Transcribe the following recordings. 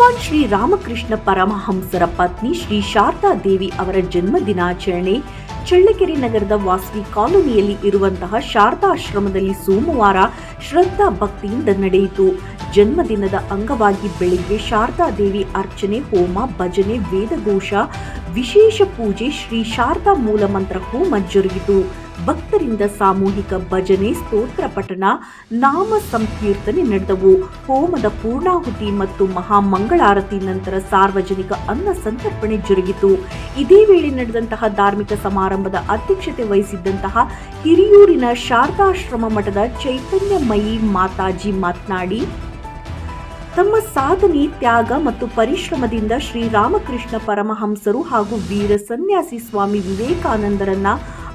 ಭಗವಾನ್ ಶ್ರೀ ರಾಮಕೃಷ್ಣ ಪರಮಹಂಸರ ಪತ್ನಿ ಶ್ರೀ ಶಾರದಾ ದೇವಿ ಅವರ ಜನ್ಮ ದಿನಾಚರಣೆ. ಚಳ್ಳಕೆರೆ ನಗರದ ವಾಸವಿ ಕಾಲೋನಿಯಲ್ಲಿ ಇರುವಂತಹ ಶಾರದಾಶ್ರಮದಲ್ಲಿ ಸೋಮವಾರ ಶ್ರದ್ಧಾ ಭಕ್ತಿಯಿಂದ ನಡೆಯಿತು. ಜನ್ಮದಿನದ ಅಂಗವಾಗಿ ಬೆಳಿಗ್ಗೆ ಶಾರದಾ ದೇವಿ ಅರ್ಚನೆ, ಹೋಮ, ಭಜನೆ, ವೇದಘೋಷ, ವಿಶೇಷ ಪೂಜೆ ಶ್ರೀ ಶಾರದಾ ಮೂಲಮಂತ್ರ ಹೋಮ ಜರುಗಿತು. ಭಕ್ತರಿಂದ ಸಾಮೂಹಿಕ ಭಜನೆ, ಸ್ತೋತ್ರ, ಪಠಣ, ನಾಮ ಸಂಕೀರ್ತನೆ ನಡೆದವು. ಹೋಮದ ಪೂರ್ಣಾಹುತಿ ಮತ್ತು ಮಹಾಮಂಗಳಾರತಿ ನಂತರ ಸಾರ್ವಜನಿಕ ಅನ್ನ ಸಂತರ್ಪಣೆ ಜರುಗಿತು. ಇದೇ ವೇಳೆ ನಡೆದಂತಹ ಧಾರ್ಮಿಕ ಸಮಾರಂಭದ ಅಧ್ಯಕ್ಷತೆ ವಹಿಸಿದ್ದಂತಹ ಹಿರಿಯೂರಿನ ಶಾರದಾಶ್ರಮ ಮಠದ ಚೈತನ್ಯಮಯಿ ಮಾತಾಜಿ ಮಾತನಾಡಿ, ತಮ್ಮ ಸಾಧನೆ, ತ್ಯಾಗ ಮತ್ತು ಪರಿಶ್ರಮದಿಂದ ಶ್ರೀರಾಮಕೃಷ್ಣ ಪರಮಹಂಸರು ಹಾಗೂ ವೀರ ಸನ್ಯಾಸಿ ಸ್ವಾಮಿ ವಿವೇಕಾನಂದರನ್ನ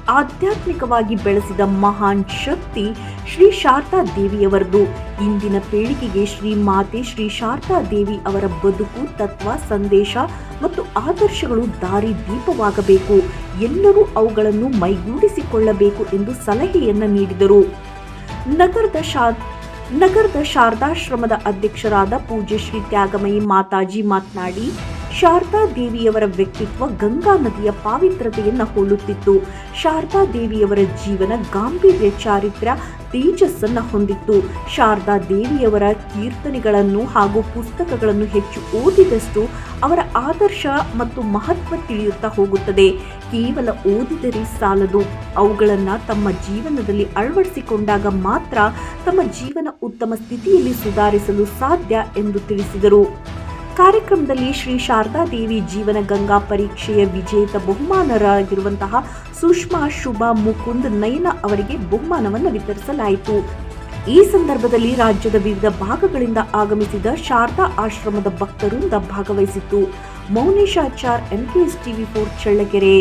ಆಧ್ಯಾತ್ಮಿಕವಾಗಿ ಬೆಳೆಸಿದ ಮಹಾನ್ ಶಕ್ತಿ ಶ್ರೀ ಶಾರದಾ ದೇವಿಯವರದು. ಇಂದಿನ ಪೀಳಿಗೆಗೆ ಶ್ರೀ ಮಾತೆ ಶ್ರೀ ಶಾರದಾ ದೇವಿ ಅವರ ಬದುಕು, ತತ್ವ, ಸಂದೇಶ ಮತ್ತು ಆದರ್ಶಗಳು ದಾರಿ ದೀಪವಾಗಬೇಕು. ಎಲ್ಲರೂ ಅವುಗಳನ್ನು ಮೈಗೂಡಿಸಿಕೊಳ್ಳಬೇಕು ಎಂದು ಸಲಹೆಯನ್ನ ನೀಡಿದರು. ನಗರದ ಶಾ ನಗರದ ಶಾರದಾಶ್ರಮದ ಅಧ್ಯಕ್ಷರಾದ ಪೂಜ್ಯ ಶ್ರೀ ತ್ಯಾಗಮಯಿ ಮಾತಾಜಿ ಮಾತನಾಡಿ ಶಾರದಾ ದೇವಿಯವರ ವ್ಯಕ್ತಿತ್ವ ಗಂಗಾ ನದಿಯ ಪಾವಿತ್ರತೆಯನ್ನು ಹೋಲುತ್ತಿತ್ತು. ಶಾರದಾ ದೇವಿಯವರ ಜೀವನ ಗಾಂಭೀರ್ಯ ಚಾರಿತ್ರ್ಯ ತೇಜಸ್ಸನ್ನು ಹೊಂದಿತ್ತು. ಶಾರದಾ ದೇವಿಯವರ ಕೀರ್ತನೆಗಳನ್ನು ಹಾಗೂ ಪುಸ್ತಕಗಳನ್ನು ಹೆಚ್ಚು ಓದಿದಷ್ಟು ಅವರ ಆದರ್ಶ ಮತ್ತು ಮಹತ್ವ ತಿಳಿಯುತ್ತಾ ಹೋಗುತ್ತದೆ. ಕೇವಲ ಓದಿದರೆ ಸಾಲದು. ಅವುಗಳನ್ನು ತಮ್ಮ ಜೀವನದಲ್ಲಿ ಅಳವಡಿಸಿಕೊಂಡಾಗ ಮಾತ್ರ ತಮ್ಮ ಜೀವನ ಉತ್ತಮ ಸ್ಥಿತಿಯಲ್ಲಿ ಸುಧಾರಿಸಲು ಸಾಧ್ಯ ಎಂದು ತಿಳಿಸಿದರು. ಕಾರ್ಯಕ್ರಮದಲ್ಲಿ ಶ್ರೀ ಶಾರದಾ ದೇವಿ ಜೀವನ ಗಂಗಾ ಪರೀಕ್ಷೆಯ ವಿಜೇತ ಬಹುಮಾನರಾಗಿರುವಂತಹ ಸುಷ್ಮಾ ಶುಭಾ ಮುಕುಂದ್ ನಯನ ಅವರಿಗೆ ಬಹುಮಾನವನ್ನು ವಿತರಿಸಲಾಯಿತು. ಈ ಸಂದರ್ಭದಲ್ಲಿ ರಾಜ್ಯದ ವಿವಿಧ ಭಾಗಗಳಿಂದ ಆಗಮಿಸಿದ ಶಾರದಾ ಆಶ್ರಮದ ಭಕ್ತರಿಂದ ಭಾಗವಹಿಸಿತ್ತು Mouneshachar MKS TV four Challakere.